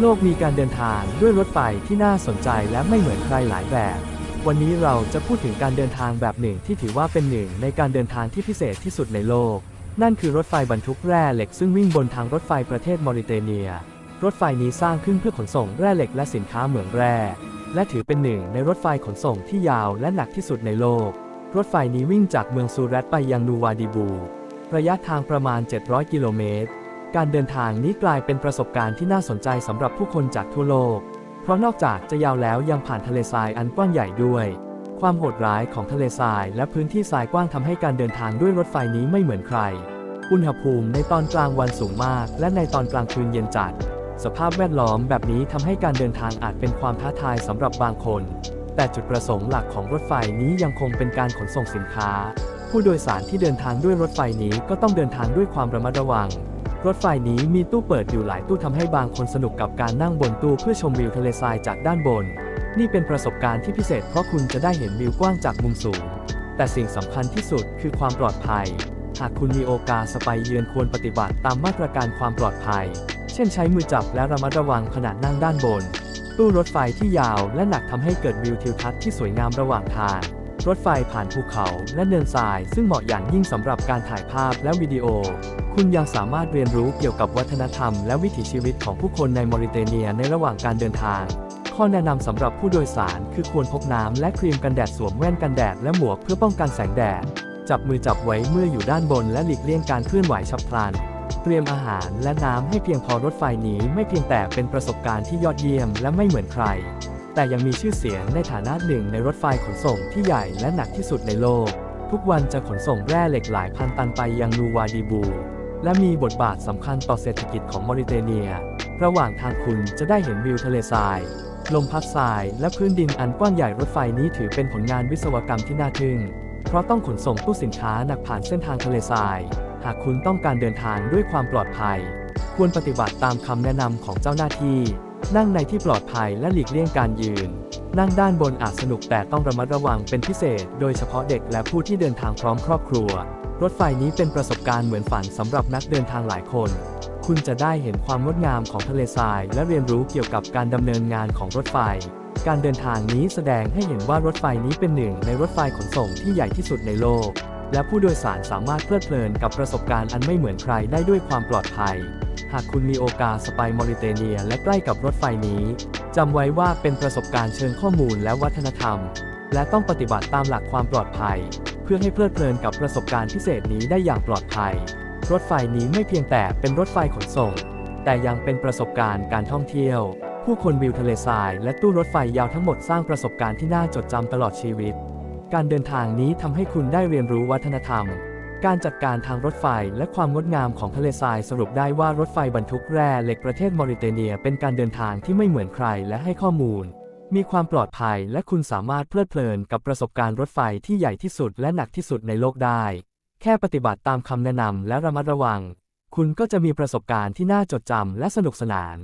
โลกมีการเดินทางด้วยรถไฟที่น่าสนใจและไม่เหมือนใครหลายแบบ วันนี้เราจะพูดถึงการเดินทางแบบหนึ่งที่ถือว่าเป็นหนึ่งในการเดินทางที่พิเศษที่สุดในโลก นั่นคือรถไฟบรรทุกแร่เหล็กซึ่งวิ่งบนทางรถไฟประเทศมอริเตเนีย รถไฟนี้สร้างขึ้นเพื่อขนส่งแร่เหล็กและสินค้าเหมืองแร่ และถือเป็นหนึ่งในรถไฟขนส่งที่ยาวและหนักที่สุดในโลก รถไฟนี้วิ่งจากเมืองซูรัตไปยังนูวาดิบู ระยะทางประมาณ 700 กิโลเมตร การเดินทางนี้กลายเป็นประสบการณ์ที่น่าสนใจสำหรับผู้คนจากทั่วโลก เพราะนอกจากจะยาวแล้วยังผ่านทะเลทรายอันกว้างใหญ่ด้วย ความโหดร้ายของทะเลทรายและพื้นที่ทรายกว้างทำให้การเดินทางด้วยรถไฟนี้ไม่เหมือนใคร อุณหภูมิในตอนกลางวันสูงมาก และในตอนกลางคืนเย็นจัด สภาพแวดล้อมแบบนี้ทำให้การเดินทางอาจเป็นความท้าทายสำหรับบางคน แต่จุดประสงค์หลักของรถไฟนี้ยังคงเป็นการขนส่งสินค้า ผู้โดยสารที่เดินทางด้วยรถไฟนี้ก็ต้องเดินทางด้วยความระมัดระวัง รถไฟนี้มีตู้เปิดอยู่หลายตู้ทำให้บางคนสนุกกับการนั่งบนตู้เพื่อชมวิวทะเลทรายจากด้านบน นี่เป็นประสบการณ์ที่พิเศษเพราะคุณจะได้เห็นวิวกว้างจากมุมสูง แต่สิ่งสำคัญที่สุดคือความปลอดภัย หากคุณมีโอกาสไปเยือนควรปฏิบัติตามมาตรการความปลอดภัย เช่นใช้มือจับและระมัดระวังขณะนั่งด้านบน ตู้รถไฟที่ยาวและหนักทำให้เกิดวิวทิวทัศน์ที่สวยงามระหว่างทาง รถไฟผ่านภูเขาและเนินทราย ซึ่งเหมาะอย่างยิ่งสำหรับการถ่ายภาพและวิดีโอ คุณยังสามารถเรียนรู้เกี่ยวกับวัฒนธรรมและวิถีชีวิตของผู้คนในมอริเตเนียในระหว่างการเดินทาง ข้อแนะนำสำหรับผู้โดยสารคือควรพกน้ำและครีมกันแดดสวมแว่นกันแดดและหมวกเพื่อป้องกันแสงแดด จับมือจับไว้เมื่ออยู่ด้านบนและหลีกเลี่ยงการเคลื่อนไหวฉับพลันเตรียมอาหารและน้ำให้เพียงพอรถไฟนี้ไม่เพียงแต่เป็นประสบการณ์ที่ยอดเยี่ยมและไม่เหมือนใคร แต่ยังมีชื่อเสียงในฐานะหนึ่งในรถไฟขนส่งที่ใหญ่และหนักที่สุดในโลก ทุกวันจะขนส่งแร่เหล็กหลายพันตันไปยังนูวาดีบู และมีบทบาทสำคัญต่อเศรษฐกิจของมอริเตเนีย ระหว่างทางคุณจะได้เห็นวิวทะเลทราย ลมพัดทราย และพื้นดินอันกว้างใหญ่รถไฟนี้ถือเป็นผลงานวิศวกรรมที่น่าทึ่ง เพราะต้องขนส่งตู้สินค้าหนักผ่านเส้นทางทะเลทราย หากคุณต้องการเดินทางด้วยความปลอดภัย ควรปฏิบัติตามคำแนะนำของเจ้าหน้าที่ นั่งในที่ปลอดภัยและหลีกเลี่ยงการยืน นั่งด้านบนอาจสนุกแต่ต้องระมัดระวังเป็นพิเศษ โดยเฉพาะเด็กและผู้ที่เดินทางพร้อมครอบครัว รถไฟนี้เป็นประสบการณ์เหมือนฝันสำหรับนักเดินทางหลายคน คุณจะได้เห็นความงดงามของทะเลทราย และเรียนรู้เกี่ยวกับการดำเนินงานของรถไฟ การเดินทางนี้แสดงให้เห็นว่ารถไฟนี้เป็นหนึ่งในรถไฟขนส่งที่ใหญ่ที่สุดในโลก และผู้โดยสารสามารถเพลิดเพลินกับประสบการณ์อันไม่เหมือนใครได้ด้วยความปลอดภัย หากคุณมีโอกาสไปมอริเตเนียและใกล้กับรถไฟนี้จำไว้ว่าเป็นประสบการณ์เชิงข้อมูลและวัฒนธรรม และต้องปฏิบัติตามหลักความปลอดภัย เพื่อให้เพลิดเพลินกับประสบการณ์พิเศษนี้ได้อย่างปลอดภัย รถไฟนี้ไม่เพียงแต่เป็นรถไฟขนส่ง แต่ยังเป็นประสบการณ์การท่องเที่ยว ผู้คนวิวทะเลทราย และตู้รถไฟยาวทั้งหมดสร้างประสบการณ์ที่น่าจดจำตลอดชีวิต การเดินทางนี้ทำให้คุณได้เรียนรู้วัฒนธรรม การจัดการทางรถไฟและความงดงามของทะเลทรายสรุปได้ว่ารถไฟบรรทุกแร่เหล็กประเทศมอริเตเนีย เป็นการเดินทางที่ไม่เหมือนใครและให้ข้อมูล มีความปลอดภัยและคุณสามารถเพลิดเพลินกับประสบการณ์รถไฟที่ใหญ่ที่สุดและหนักที่สุดในโลกได้ แค่ปฏิบัติตามคำแนะนำและระมัดระวัง คุณก็จะมีประสบการณ์ที่น่าจดจำและสนุกสนาน